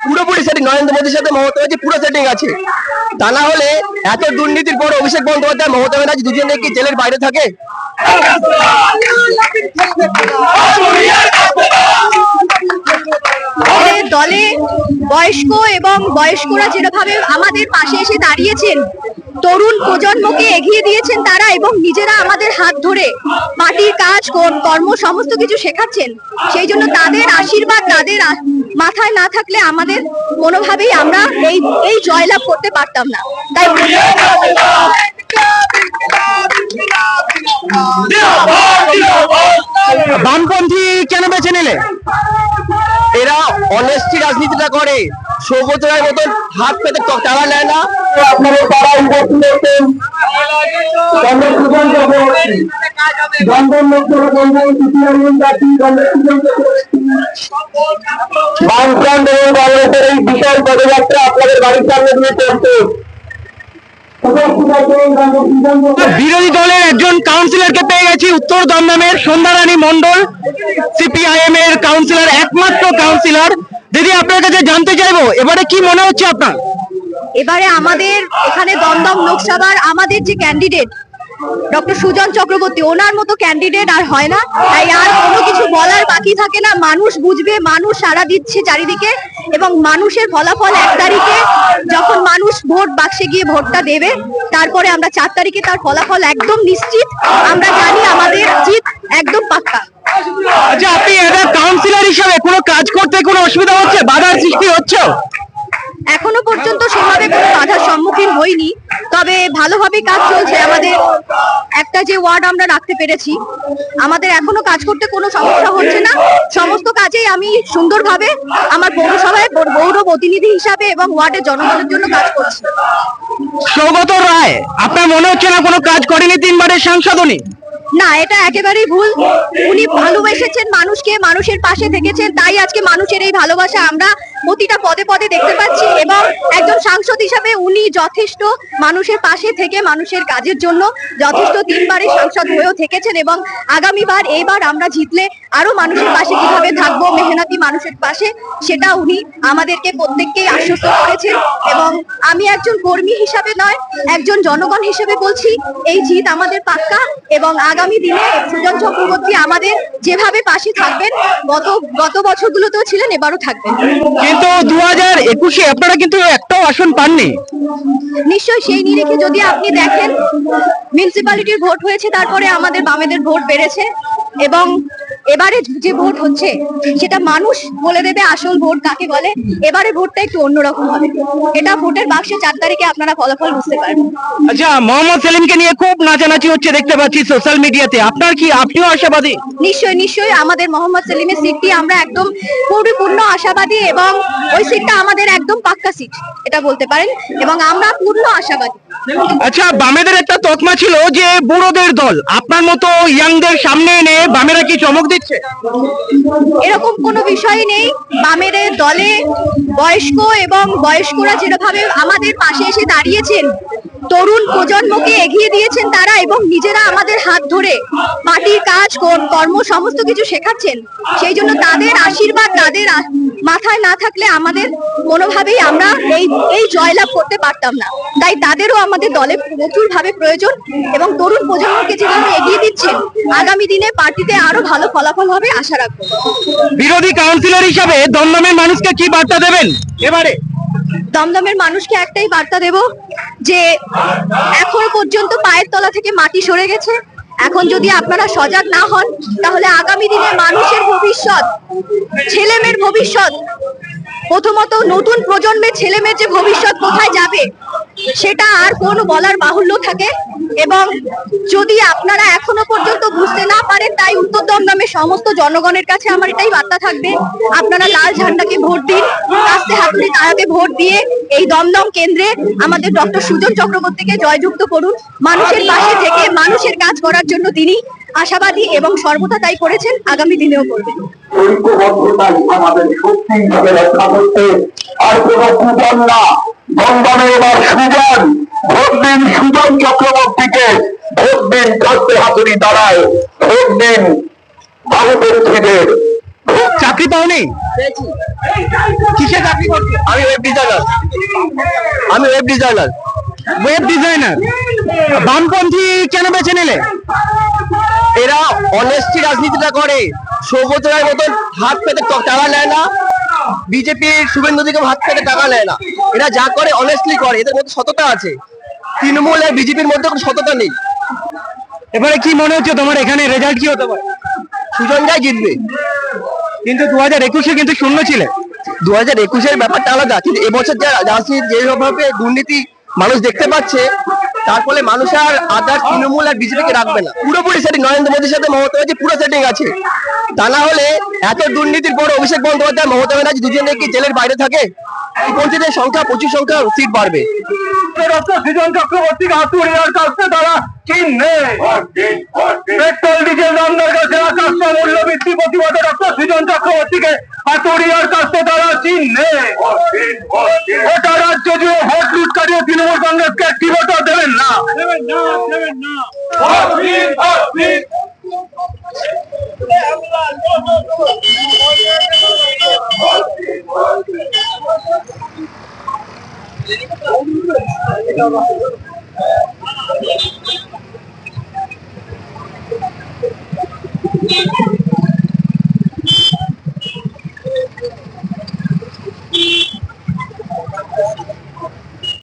পুরোপুরি সেটিং নরেন্দ্র মোদীর সাথে মমতা ব্যানার্জি পুরো সেটিং আছে। তা না হলে এত দুর্নীতির পর অভিষেক বন্দ্যোপাধ্যায়, মমতা ব্যানার্জি দুজনে কি জেলের বাইরে থাকে? দলে বয়স্ক এবং বয়স্করা যেভাবে আমাদের পাশে এসে দাঁড়িয়েছেন তরুণ প্রজন্মকে এগিয়ে দিয়েছেন তারা এবং নিজেরা আমাদের হাত ধরে মাটির কাজ কর- কর্ম সমস্ত কিছু শেখাচ্ছেন। সেই জন্য তাদের আশীর্বাদ তাদের মাথায় না থাকলে আমাদের কোনোভাবেই আমরা এই এই জয়লাভ করতে পারতাম না। তাই বামপন্থী কেন বেছে নিলে? এরা অনেস্টি রাজনীতিটা করে সৌগত রায়ের মতন হাত পেতে টাকা নেয় না। আপনাদের তারা বিরোধী দলের একজন কাউন্সিলরকে পেয়ে গেছি উত্তর দমদমের সন্ধ্যারানী মন্ডল সিপিআইএম এর কাউন্সিলর একমাত্র কাউন্সিলর দিদি আপনার কাছে জানতে চাইব, এবারে কি মনে হচ্ছে আপনার? এবারে আমাদের এখানে দমদম লোকসভার আমাদের যে ক্যান্ডিডেট ডক্টর সুজন চক্রবর্তী, ওনার মতো ক্যান্ডিডেট আর হয় না। তাই আর কোনো কিছু বলার বাকি থাকে না। মানুষ বুঝবে, মানুষ সাড়া দিচ্ছে চারিদিকে এবং মানুষের ফলাফল এক তারিখে যখন মানুষ ভোট বাক্সে গিয়ে ভোটটা দেবে, তারপরে আমরা চার তারিখে তার ফলাফল একদম নিশ্চিত। আমরা জানি আমাদের জিত একদম পাক্কা। আচ্ছা আপনি কাউন্সিলর হিসাবে কোনো কাজ করতে কোনো অসুবিধা হচ্ছে? বাধার সৃষ্টি হচ্ছে এখনও পর্যন্ত সেভাবে কোনো বাধার সম্মুখীন হইনি। তবে ভালোভাবে কাজ চলছে। আমাদের একটা যে ওয়ার্ড আমরা রাখতে পেরেছি, আমাদের এখনও কাজ করতে কোনো সমস্যা হচ্ছে না। সমস্ত কাজেই আমি সুন্দরভাবে আমার পৌরসভায় পৌর- পৌর প্রতিনিধি হিসাবে এবং ওয়ার্ডের জনগণের জন্য কাজ করছি। সৌগত রায়, আপনার মনে হচ্ছে না কোনো কাজ করেনি তিনবারের সাংসদ উনি? না, এটা একেবারেই ভুল। উনি ভালোবেসেছেন মানুষকে, মানুষের পাশে থেকেছেন, তাই আজকে মানুষের এই ভালোবাসা আমরা প্রতিটা পদে পদে দেখতে পাচ্ছি এবং একজন সাংসদ হিসাবে উনি যথেষ্ট মানুষের পাশে থেকে মানুষের কাজের জন্য যথেষ্ট তিনবারের সাংসদ হয়েও থেকেছেন এবং আগামীবার এইবার আমরা জিতলে আরও মানুষের পাশে কীভাবে থাকব, মেহনতি মানুষের পাশে সেটা উনি আমাদেরকে প্রত্যেককেই আশ্বস্ত করেছেন এবং আমি একজন কর্মী হিসাবে নয় একজন জনগণ হিসেবে বলছি এই জিত আমাদের পাক্কা এবং আগামী দিনে সুজন চক্রবর্তী আমাদের যেভাবে পাশে থাকবেন গত গত বছরগুলোতেও ছিলেন এবারও থাকবেন। কিন্তু দু হাজার একুশে আপনারা কিন্তু একটাও আসন পাননি। নিশ্চয় সেই নিরিখে যদি আপনি দেখেন মিউনিসিপ্যালিটির ভোট হয়েছে তারপরে আমাদের বামেদের ভোট বেড়েছে এবং এবারে যে ভোট হচ্ছে সেটা মানুষ বলে দেবে আসল ভোট কাকে বলে? এবারে ভোটটা একটু অন্যরকম হবে। এটা ভোটের বাক্সে চার তারিখে আপনারা ফলাফল বুঝতে পারবেন। আচ্ছা মোহাম্মদ সেলিমকে নিয়ে খুব নাচানাচি হচ্ছে দেখতে পাচ্ছি সোশ্যাল মিডিয়াতে। আপনার কি আপনিও আশাবাদী? নিশ্চয়ই নিশ্চয়ই আমাদের মোহাম্মদ সেলিমের সিটটি আমরা একদম পরিপূর্ণ আশাবাদী এবং ওই সিটটা আমাদের একদম পাক্কা সিট এটা বলতে পারেন এবং আমরা পূর্ণ আশাবাদী। আচ্ছা বামেদের একটা তকমা ছিল যে বুড়োদের দল। আপনার মতো ইয়াংদের সামনে এনে বামেরা কি চমক দিচ্ছে? এরকম কোনো বিষয় নেই। বামের দলে বয়স্ক এবং বয়স্করা যেভাবে আমাদের পাশে এসে দাঁড়িয়েছেন তরুণ প্রজন্মকে এগিয়ে দিয়েছেন তারা এবং নিজেরা আমাদের হাত ধরে পার্টির কাজ কর- কর্ম সমস্ত কিছু শেখাচ্ছেন। সেই জন্য তাদের আশীর্বাদ তাদের মাথায় না থাকলে আমাদের কোনোভাবেই আমরা এই এই জয়লাভ করতে পারতাম না। তাই তাদেরও আমাদের দলে প্রচুর ভাবে প্রয়োজন এবং তরুণ প্রজন্মকে যেভাবে এগিয়ে দিচ্ছেন আগামী দিনে পার্টিতে আরও ভালো ফলাফল হবে আশা রাখব। বিরোধী কাউন্সিলর হিসাবে দমদমের মানুষকে কি বার্তা দেবেন? এবারে। দমদমের মানুষকে একটাই বার্তা দেব যে এখন পর্যন্ত পায়ের তলা থেকে মাটি সরে গেছে। এখন যদি আপনারা সজাগ না হন, তাহলে আগামী দিনে মানুষের ভবিষ্যৎ, ছেলেমেয়ের ভবিষ্যৎ, প্রথমত নতুন প্রজন্মের ছেলেমেয়ের যে ভবিষ্যৎ কোথায় যাবে, সেটা আর কোনো বলার বাহুল্য থাকে। এবং যদি আপনারা এখনও পর্যন্ত বুঝতে না পারেন, তাই উত্তর দমদমের সমস্ত জনগণের কাছে আমার এটাই বার্তা থাকবে। আপনারা লাল ঝান্ডাকে ভোট দিন কাস্তে হাতুড়ি তারাকে ভোট দিয়ে এই দমদম কেন্দ্রে আমাদের ডক্টর সুজন চক্রবর্তীকে জয়যুক্ত করুন। মানুষের পাশে থেকে মানুষের কাজ করার জন্য তিনি আশাবাদী এবং সর্বদা তাই করেছেন, আগামী দিনেও করবেন। ঐক্যবদ্ধতাই আমাদের শক্তি হিসেবে রক্ষা করতে আর কোন কুজন না দমদমে এবার সুজন ভোট দিন সুজন চক্রবর্তীকে ভোট দিন কাস্তে হাতুড়ি দাঁড়ায়। ভোট দিন বাহুপন্থীদের চাকরি পাওনি। কিসে চাকরি করছ? আমি ওয়েব ডিজাইনার আমি ওয়েব ডিজাইনার ওয়েব ডিজাইনার বামপন্থী কেন বেছে নিলে? এরা অনেস্টি রাজনীতিটা করে। সৌগত রায়ের মতন হাত পেতে টাকা নেয় না। বিজেপির শুভেন্দু দিকে হাত পেতে টাকা নেয় না। এরা যা করে অনেস্টলি করে। এদের মধ্যে সততা আছে। তৃণমূল আর বিজেপির মধ্যে কোনো সততা নেই। এবারে কি মনে হচ্ছে তোমার? এখানে রেজাল্ট কি হতে পারে? সুজন রায় জিতবে। কিন্তু দু হাজার একুশে কিন্তু শূন্য ছিলে। দু হাজার একুশের ব্যাপারটা আলাদা। কিন্তু এবছর যা রাজনীতি যেভাবে দুর্নীতি মানুষ দেখতে পাচ্ছে তার ফলে মানুষ আর আদার তৃণমূল আর বিজেপিকে রাখবে না। পুরোপুরি সেটিং নরেন্দ্র মোদীর সাথে মমতা ব্যানার্জি পুরো সেটিং আছে। তা না হলে এত দুর্নীতির পর অভিষেক বন্দ্যোপাধ্যায় মমতা ব্যানার্জি দুজনে কি জেলের বাইরে থাকে? পঞ্চায়েতের সংখ্যা প্রচুর সংখ্যা সিট বাড়বে। ডক্টর সৃজন কাছে তারা চিহ্নে পেট্রোল ডিজেল দামদার কাছে আকাশটা মূল্য বৃদ্ধি প্রতিবাদে ডক্টর সৃজন চক্রবর্তীকে হাতুড়িয়ার কাছে তারা চিহ্নে গোটা রাজ্য জুড়ে ভোট লুট কাটিয়ে তৃণমূল কংগ্রেসকে একটি ভোটও দেবেন না দেবেন না দেবেন না